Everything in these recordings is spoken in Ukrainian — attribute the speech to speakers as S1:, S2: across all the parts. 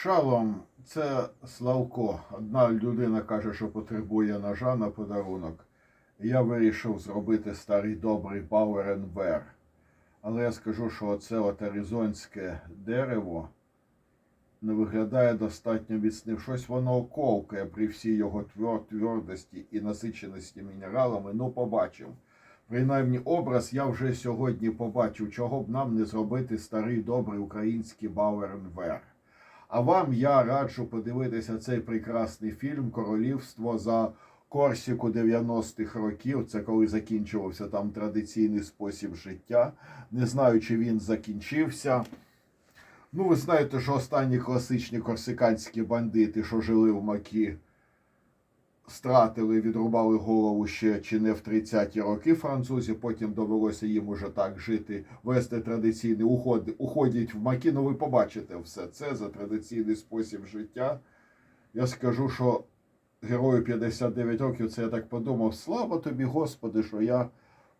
S1: Шалом, це Славко. Одна людина каже, що потребує ножа на подарунок. Я вирішив зробити старий добрий Бауеренвер. Але я скажу, що оце от аризонське дерево не виглядає достатньо міцним. Щось воно оковкає при всій його твердості і насиченості мінералами. Ну, побачимо. Принаймні, образ я вже сьогодні побачив, чого б нам не зробити старий добрий український Бауеренвер. А вам я раджу подивитися цей прекрасний фільм Королівство за Корсіку 90-х років. Це коли закінчувався там традиційний спосіб життя. Не знаю, чи він закінчився. Ну, ви знаєте, що останні класичні корсиканські бандити, що жили в Макі, стратили, відрубали голову ще чи не в 30-ті роки французі. Потім довелося їм уже так жити, вести традиційний уход, уходять в Макі. Ну, ви побачите все це за традиційний спосіб життя. Я скажу, що герою 59 років, це я так подумав, слава тобі, Господи, що я в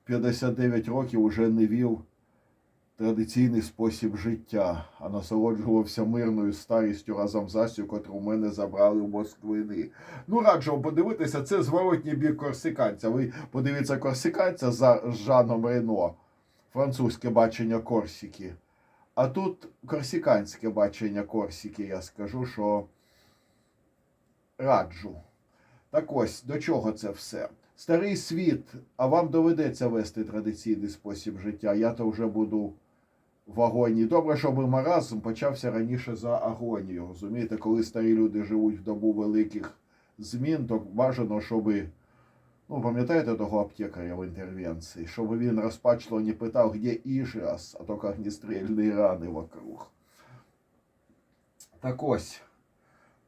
S1: 59 років уже не вів традиційний спосіб життя, а насолоджувався мирною старістю разом з Асю, котру мене забрали в Москвини. Ну, раджу подивитися, це зворотній бік корсиканця. Ви подивіться корсиканця за Жаном Рено, французьке бачення Корсіки. А тут корсиканське бачення Корсіки, я скажу, що раджу. Так ось, до чого це все? Старий світ, а вам доведеться вести традиційний спосіб життя. Я то вже буду в агонії. Добре, щоб маразм почався раніше за агонію. Розумієте, коли старі люди живуть в добу великих змін, то бажано, щоб. Ну, пам'ятаєте того аптекаря в інтервенції, щоб він розпачливо не питав, де Іжіас, а тільки огнестрільні рани вокруг. Так ось.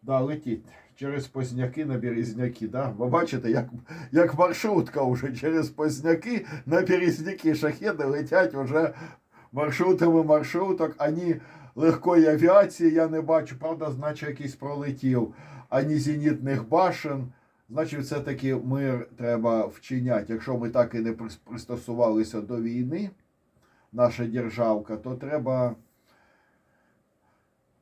S1: Да, летіть через Позняки на Березняки. Да? Ви бачите, як, як маршрутка вже через Позняки на Березняки. Шахеди летять вже маршрутами маршруток. Ані легкої авіації я не бачу, правда, значить якийсь пролетів, ані зенітних башен. Значить, все-таки мир треба вчиняти. Якщо ми так і не пристосувалися до війни, наша державка, то треба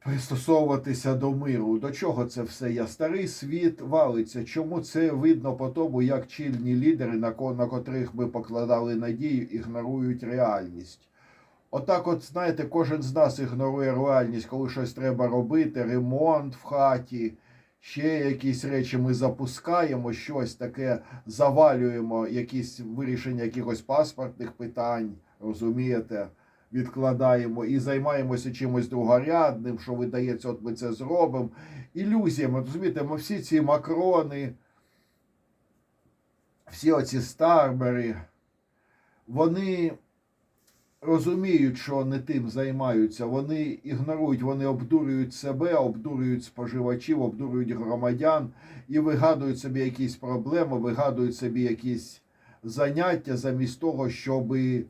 S1: пристосовуватися до миру. До чого це все є? Старий світ валиться. Чому це видно по тому, як чільні лідери, на котрих ми покладали надію, ігнорують реальність? Отак, от, знаєте, кожен з нас ігнорує реальність, коли щось треба робити, ремонт в хаті, ще якісь речі ми запускаємо, щось таке завалюємо, якісь вирішення якихось паспортних питань, розумієте? відкладаємо і займаємося чимось другорядним, що видається, от ми це зробимо. Ілюзіями, розумієте, ми всі ці макрони, всі оці старбери, вони розуміють, що не тим займаються. Вони ігнорують, вони обдурюють себе, обдурюють споживачів, обдурюють громадян і вигадують собі якісь проблеми, вигадують собі якісь заняття замість того, щоби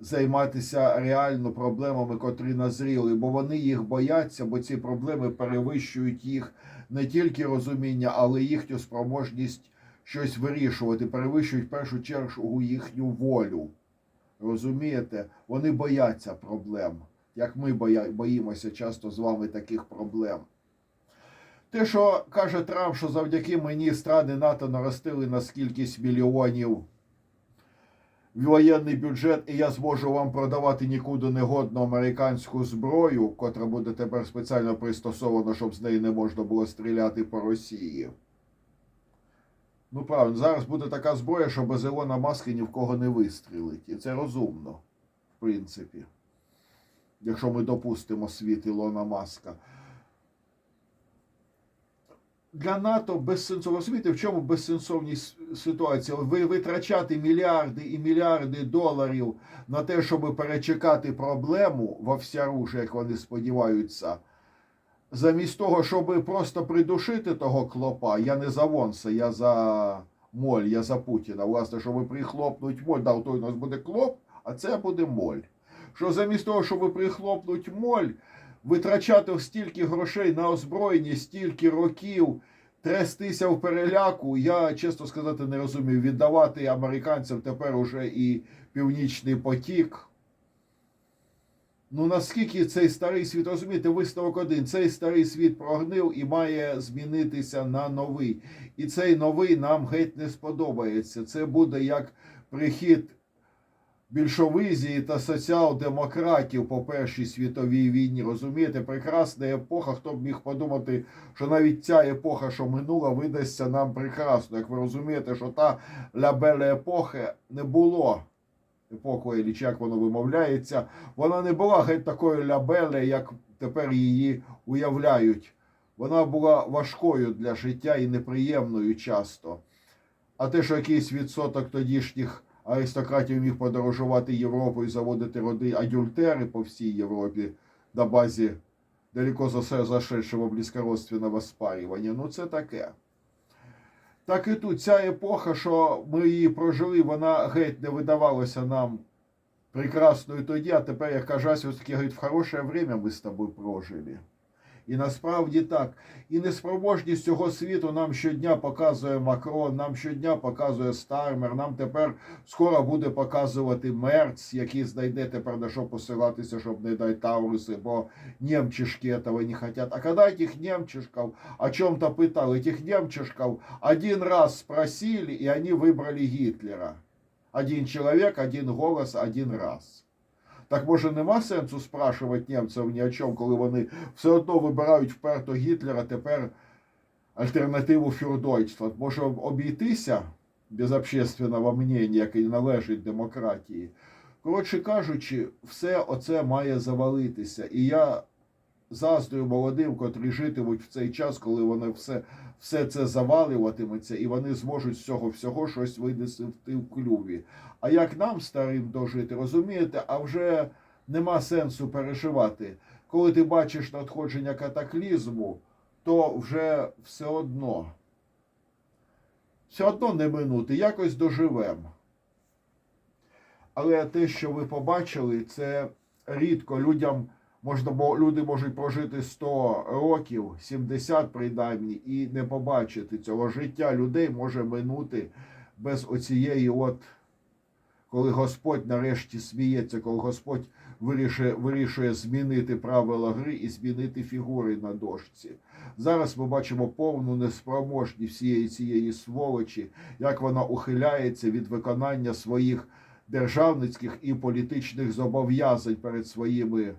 S1: займатися реально проблемами, котрі назріли, бо вони їх бояться, бо ці проблеми перевищують їх не тільки розуміння, але їхню спроможність щось вирішувати, перевищують в першу чергу їхню волю. Розумієте? Вони бояться проблем, як ми боїмося часто з вами таких проблем. Те, що каже Трамп, що завдяки мені страни НАТО наростили на скількись мільйонів воєнний бюджет, і я зможу вам продавати нікуди негодну американську зброю, котра буде тепер спеціально пристосована, щоб з неї не можна було стріляти по Росії. Ну, правильно, зараз буде така зброя, що без Ілона Маски ні в кого не вистрілить. І це розумно, в принципі. Якщо ми допустимо світ Ілона Маска. Для НАТО безсенсово розумієте, в чому безсенсовність ситуації? Ви витрачати мільярди і мільярди доларів на те, щоб перечекати проблему во всяруші, як вони сподіваються, замість того, щоб просто придушити того клопа, я не за Вонса, я за моль, я за Путіна. Власне, щоб прихлопнуть моль, да, той у нас буде клоп, а це буде моль. Що замість того, щоб прихлопнуть моль, витрачати стільки грошей на озброєння, стільки років, трястися в переляку, я, чесно сказати, не розумію. Віддавати американцям тепер уже і Північний потік. Ну наскільки цей старий світ, розумієте, висновок один, цей старий світ прогнив і має змінитися на новий. І цей новий нам геть не сподобається. Це буде як прихід більшовизії та соціал-демократів по Першій світовій війні. Розумієте, прекрасна епоха. Хто б міг подумати, що навіть ця епоха, що минула, видасться нам прекрасно. Як ви розумієте, що та лябеле епохи не було. Епокою, чи як воно вимовляється, вона не була геть такою лябеле, як тепер її уявляють. Вона була важкою для життя і неприємною часто. А те, що якийсь відсоток тодішніх аристократів міг подорожувати Європою, заводити роди адюльтери по всій Європі на базі далеко за зашедшого близькородственного спарювання, ну це таке. Так і тут ця епоха, що ми її прожили, вона геть не видавалася нам прекрасною тоді, а тепер, як кажуть, все-таки в хороше время ми з тобою прожили. І насправді так. І неспроможність цього світу нам щодня показує Макрон, нам щодня показує Стармер, нам тепер скоро буде показувати Мерц, який знайде тепер на що посилатися, щоб не дай Тауруси, бо немчишки этого не хотят. А когда этих немчишков о чем-то пытал, этих немчишков один раз спросили, и они выбрали Гитлера. Один человек, один голос, один раз. Так може нема сенсу спрашувати німців ні о чому, коли вони все одно вибирають вперто Гітлера тепер альтернативу фюрдойства. Може обійтися без общественного мнення, яке належить демократії. Коротше кажучи, все оце має завалитися. І я заздрю молодим, котрі житимуть в цей час, коли вони все, все це завалюватиметься, і вони зможуть з цього всього щось винести в клюві. А як нам старим дожити, розумієте, а вже нема сенсу переживати. Коли ти бачиш надходження катаклізму, то вже все одно, все одно не минути, якось доживемо. Але те, що ви побачили, це рідко людям можна, бо люди можуть прожити 100 років, 70 принаймні, і не побачити цього життя людей може минути без оцієї от коли Господь нарешті сміється, коли Господь вирішує, вирішує змінити правила гри і змінити фігури на дошці. Зараз ми бачимо повну неспроможність всієї цієї сволочі, як вона ухиляється від виконання своїх державницьких і політичних зобов'язань перед своїми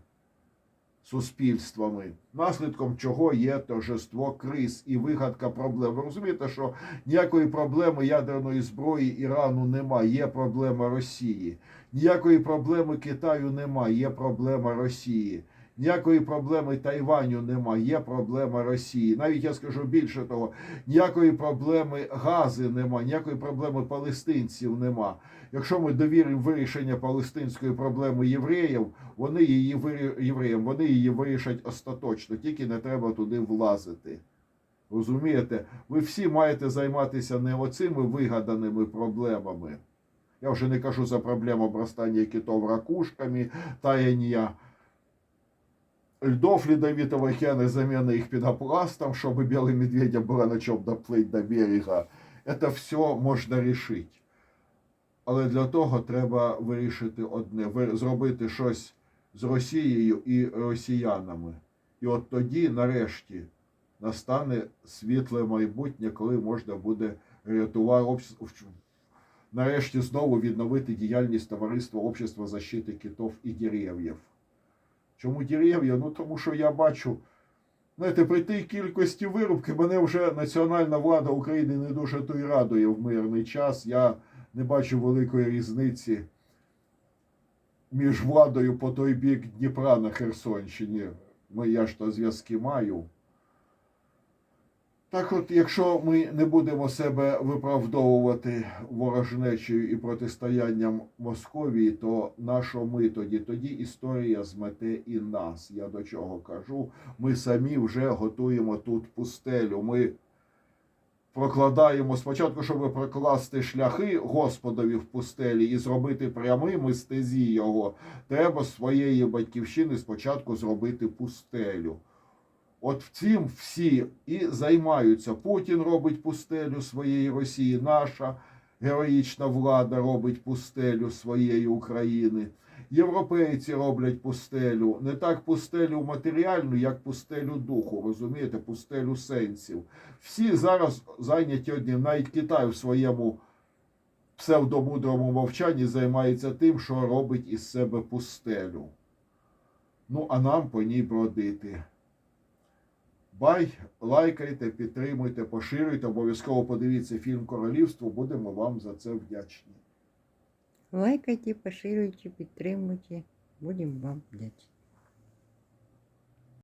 S1: суспільствами, наслідком чого є торжество криз і вигадка проблем. Ви розумієте, що ніякої проблеми ядерної зброї Ірану немає, є проблема Росії. Ніякої проблеми Китаю немає, є проблема Росії. Ніякої проблеми Тайваню немає, є проблема Росії. Навіть я скажу більше того, ніякої проблеми Гази нема, ніякої проблеми палестинців нема. Якщо ми довіримо вирішення палестинської проблеми євреїв, вони її вирі... євреям, вони її вирішать остаточно, тільки не треба туди влазити. Розумієте, ви всі маєте займатися не оцими вигаданими проблемами. Я вже не кажу за проблему обростання китов ракушками, таяння льдов ледовитого океана, замена их пенопластом, чтобы белым медведям было на чем доплыть до берега. Это все можна рішити. Але для того треба вирішити одне: ви- зробити щось з Росією і росіянами. І от тоді, нарешті, настане світле майбутнє, коли можна буде рятувати общ- нарешті знову відновити діяльність товариства Общества защити китов і дерев'їв. Чому дерев'я? Ну тому що я бачу, знаєте, при тій кількості вирубки мене вже національна влада України не дуже то й радує в мирний час. Я не бачу великої різниці між владою по той бік Дніпра на Херсонщині. Ну я ж то зв'язки маю. Так от, якщо ми не будемо себе виправдовувати ворожнечею і протистоянням Московії, то нащо ми тоді? Тоді історія змете і нас. Я до чого кажу. Ми самі вже готуємо тут пустелю. Ми прокладаємо спочатку, щоб прокласти шляхи Господові в пустелі і зробити прямими стезі його, треба своєї батьківщини спочатку зробити пустелю. От в цим всі і займаються. Путін робить пустелю своєї Росії, наша героїчна влада робить пустелю своєї України. Європейці роблять пустелю, не так пустелю матеріальну, як пустелю духу, розумієте, пустелю сенсів. Всі зараз зайняті одним, навіть Китай в своєму псевдомудрому мовчанні займається тим, що робить із себе пустелю. Ну, а нам по ній бродити. Бай, лайкайте, підтримуйте, поширюйте, обов'язково подивіться фільм Королівство, будемо вам за це вдячні.
S2: Лайкайте, поширюйте, підтримуйте. Будемо вам вдячні.